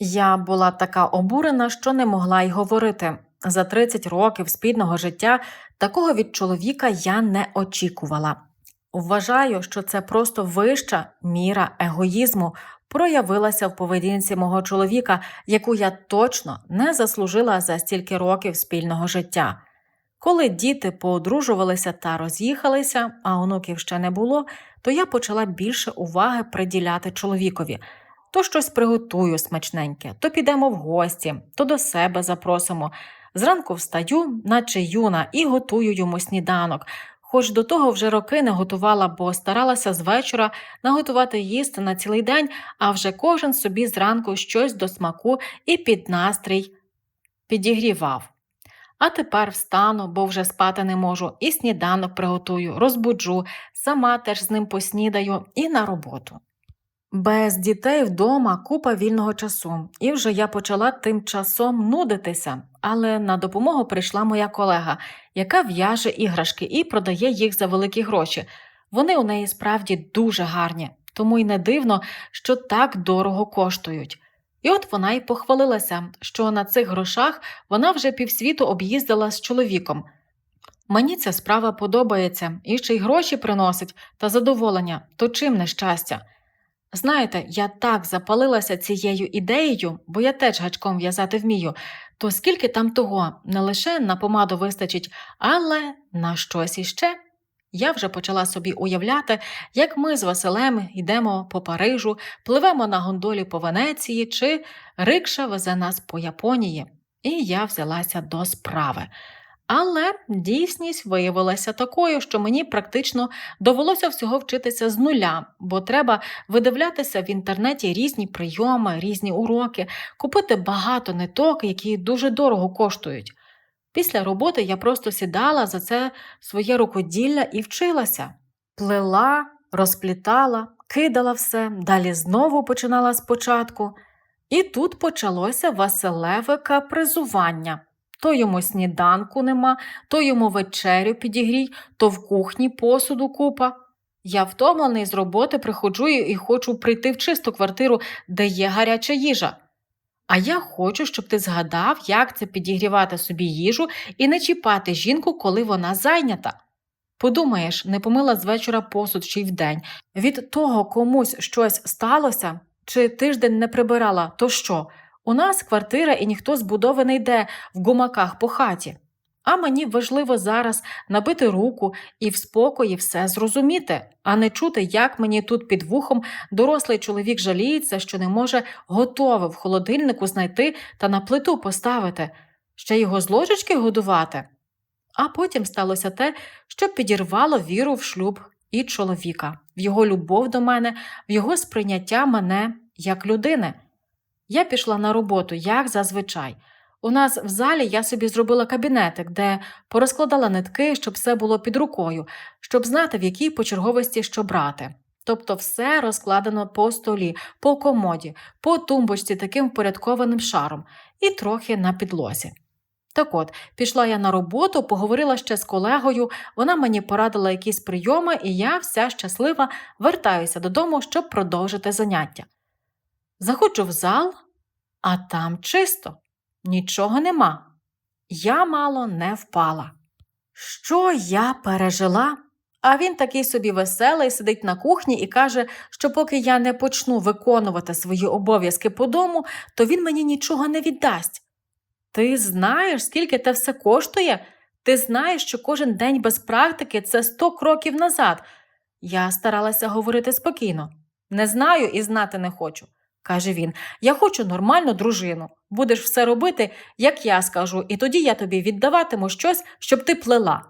Я була така обурена, що не могла й говорити. За 30 років спільного життя такого від чоловіка я не очікувала. Вважаю, що це просто вища міра егоїзму проявилася в поведінці мого чоловіка, яку я точно не заслужила за стільки років спільного життя. Коли діти поодружувалися та роз'їхалися, а онуків ще не було, то я почала більше уваги приділяти чоловікові. То щось приготую смачненьке, то підемо в гості, то до себе запросимо. Зранку встаю, наче юна, і готую йому сніданок. Хоч до того вже роки не готувала, бо старалася з вечора наготувати їсти на цілий день, а вже кожен собі зранку щось до смаку і під настрій підігрівав. А тепер встану, бо вже спати не можу, і сніданок приготую, розбуджу, сама теж з ним поснідаю і на роботу. Без дітей вдома купа вільного часу, і вже я почала тим часом нудитися, але на допомогу прийшла моя колега, яка в'яже іграшки і продає їх за великі гроші. Вони у неї справді дуже гарні, тому й не дивно, що так дорого коштують. І от вона й похвалилася, що на цих грошах вона вже півсвіту об'їздила з чоловіком. Мені ця справа подобається і ще й гроші приносить та задоволення, то чим не щастя. Знаєте, я так запалилася цією ідеєю, бо я теж гачком в'язати вмію, то скільки там того не лише на помаду вистачить, але на щось іще. Я вже почала собі уявляти, як ми з Василем йдемо по Парижу, пливемо на гондолі по Венеції чи рикша везе нас по Японії. І я взялася до справи. Але дійсність виявилася такою, що мені практично довелося всього вчитися з нуля, бо треба видивлятися в інтернеті різні прийоми, різні уроки, купити багато ниток, які дуже дорого коштують. Після роботи я просто сідала за це своє рукоділля і вчилася. Плела, розплітала, кидала все, далі знову починала спочатку. І тут почалося Василеве капризування. То йому сніданку нема, то йому вечерю підігрій, то в кухні посуду купа. Я втомлений з роботи приходжу і хочу прийти в чисту квартиру, де є гаряча їжа. А я хочу, щоб ти згадав, як це підігрівати собі їжу і не чіпати жінку, коли вона зайнята. Подумаєш, не помила з вечора посуд чи й вдень. Від того комусь щось сталося, чи тиждень не прибирала, то що? У нас квартира і ніхто з будови не йде в гумаках по хаті. А мені важливо зараз набити руку і в спокої все зрозуміти, а не чути, як мені тут під вухом дорослий чоловік жаліється, що не може готове в холодильнику знайти та на плиту поставити, ще його з ложечки годувати. А потім сталося те, що підірвало віру в шлюб і чоловіка, в його любов до мене, в його сприйняття мене як людини. Я пішла на роботу, як зазвичай. У нас в залі я собі зробила кабінетик, де порозкладала нитки, щоб все було під рукою, щоб знати, в якій почерговості що брати. Тобто все розкладено по столі, по комоді, по тумбочці таким впорядкованим шаром і трохи на підлозі. Так от, пішла я на роботу, поговорила ще з колегою, вона мені порадила якісь прийоми, і я вся щаслива вертаюся додому, щоб продовжити заняття. Заходжу в зал, а там чисто, нічого нема. Я мало не впала. Що я пережила? А він такий собі веселий, сидить на кухні і каже, що поки я не почну виконувати свої обов'язки по дому, то він мені нічого не віддасть. Ти знаєш, скільки те все коштує? Ти знаєш, що кожен день без практики це сто кроків назад. Я старалася говорити спокійно. Не знаю і знати не хочу каже він. Я хочу нормальну дружину. Будеш все робити, як я скажу, і тоді я тобі віддаватиму щось, щоб ти плела.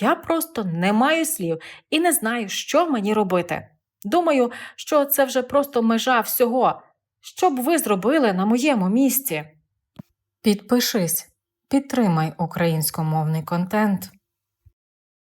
Я просто не маю слів і не знаю, що мені робити. Думаю, що це вже просто межа всього. Що б ви зробили на моєму місці? Підпишись, підтримай українськомовний контент.